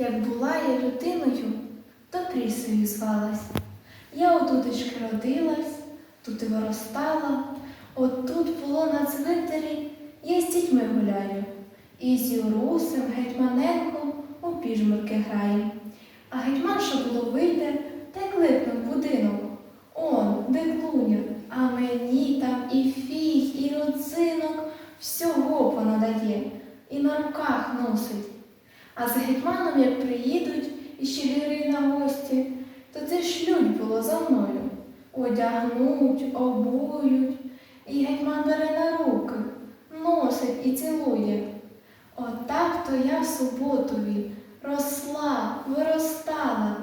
Як була я людиною, то прісою звалась. Я отутечки родилась, тут і виростала. отут було на цвинтарі, я з дітьми гуляю. І з Юрусем, гетьманенком у піжмурки граю. А гетьманша було вийде та й кликне в будинок. Он, де клуня, а мені там і фіг, і родзинок всього понадає, і на руках носить. А з гетьманом, як приїдуть і щегири на гості, то це шлють було за мною. Одягнуть, обують, і гетьман бере на руки, носить і цілує. Отак то я в суботові росла, виростала,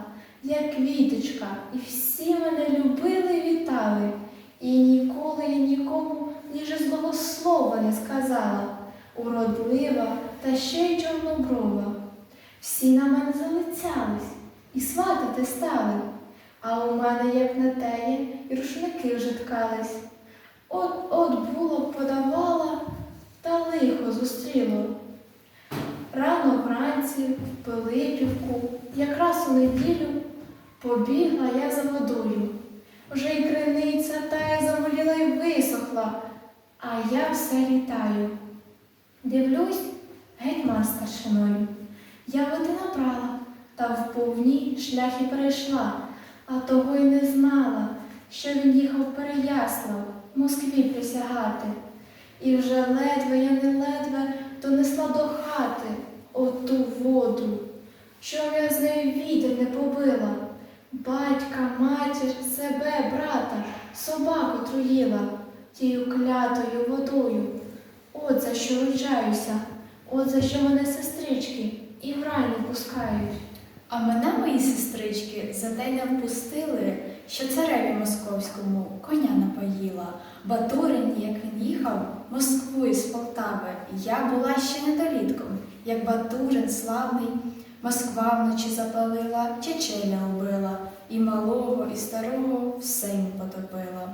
як квіточка, і всі мене любили і вітали. І ніколи я нікому ніж злого слова не сказала, уродлива та ще й чорноброва. Всі на мене залицялись і сватати стали, а у мене, як на теє, і рушники вже ткались. От от було подавала, та лихо зустріло. Рано вранці, в Пилипівку, якраз у неділю, побігла я за водою. Вже й криниця тая замоліла й висохла, а я все літаю. Дивлюсь, гетьман старшиною. Я води набрала, в повні шляхи перейшла, а того й не знала, що він їхав Переяслав, Москві присягати. І вже ледве я не ледве донесла до хати оту воду, що я з нею вітер не побила. Батька, матір, себе, брата, собаку труїла тією клятою водою. От за що роджаюся, от за що мене сестрички і в рай не пускають. А мене мої сестрички за й не впустили, що цареві московському коня напоїла. Батурин, як він їхав, Москву із Полтави, я була ще недолітком, як Батурин славний, Москва вночі запалила, Чечеля убила, і малого, і старого все йому потопила.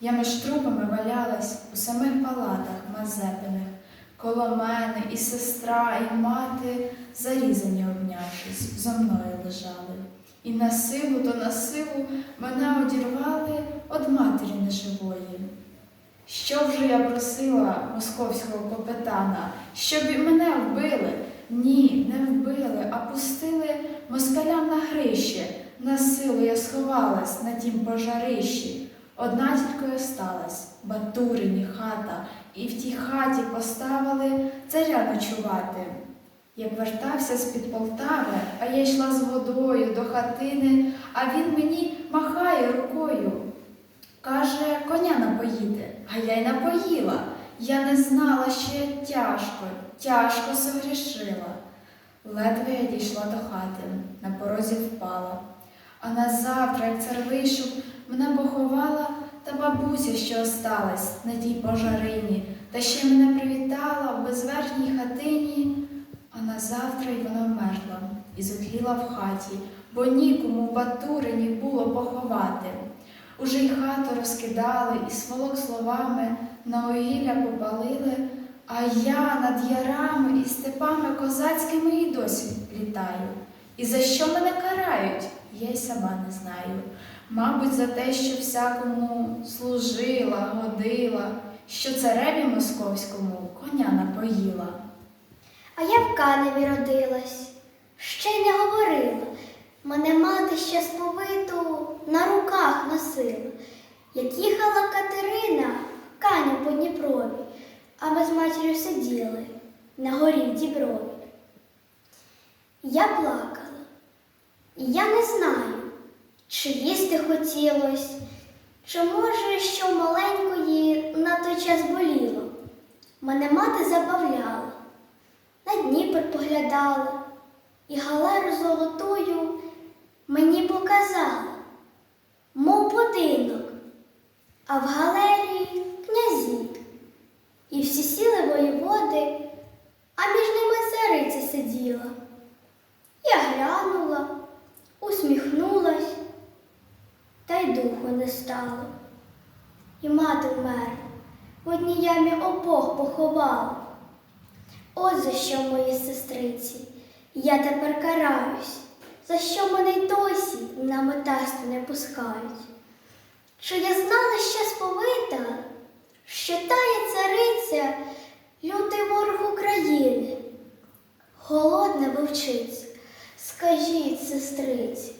Я між трупами валялась у самих палатах Мазепиних. Коло мене і сестра, і мати, зарізані обнявшись, зо мною лежали. І на силу то на силу мене одірвали од матері неживої. Що вже я просила московського капетана, щоб і мене вбили? Ні, не вбили, а пустили москалям на грище. На силу я сховалась на тім пожарищі. Одна тільки осталась Батурині хата, і в тій хаті поставили царя ночувати. Як вертався з-під Полтави, а я йшла з водою до хатини, а він мені махає рукою. Каже, коня напоїти, а я й напоїла. Я не знала, що я тяжко, тяжко согрішила. Ледве я дійшла до хати, на порозі впала. А на завтра, як цар вийшов, мене поховала та бабуся, що осталась на тій пожарині, та ще мене привітала в безверхній хатині. А на завтра й вона вмерла і затліла в хаті, бо нікому в Батурині було поховати. Уже й хату розкидали і сволок словами на огілля попалили, а я над ярами і степами козацькими і досі літаю. І за що мене карають, я й сама не знаю. Мабуть, за те, що всякому служила, годила, що цареві московському коня напоїла. А я в Каневі родилась, ще й не говорила. Мене мати ще сповиту на руках носила. Як їхала Катерина Каню по Дніпрові, а ми з матір'ю сиділи на горі в Діброві. Я плакала, і я не знаю, чи їсти хотілось, чи може, що маленької на той час боліло. Мене мати забавляла на Дніпр поглядала і галеру золотою мені показала, мов будинок, а в галерії князі. І всі сіли воєводи, а між ними цариця сиділа. Я глянула, усміхнулась, та й духу не стало. І мати вмерла, в одній ямі обох поховала. От за що мої сестриці Я тепер караюсь, за що мене й досі на метасту не пускають. Чи я знала ще сповита, що тая цариця лютий ворог України, голодна вовчиця, скажіть, сестриці,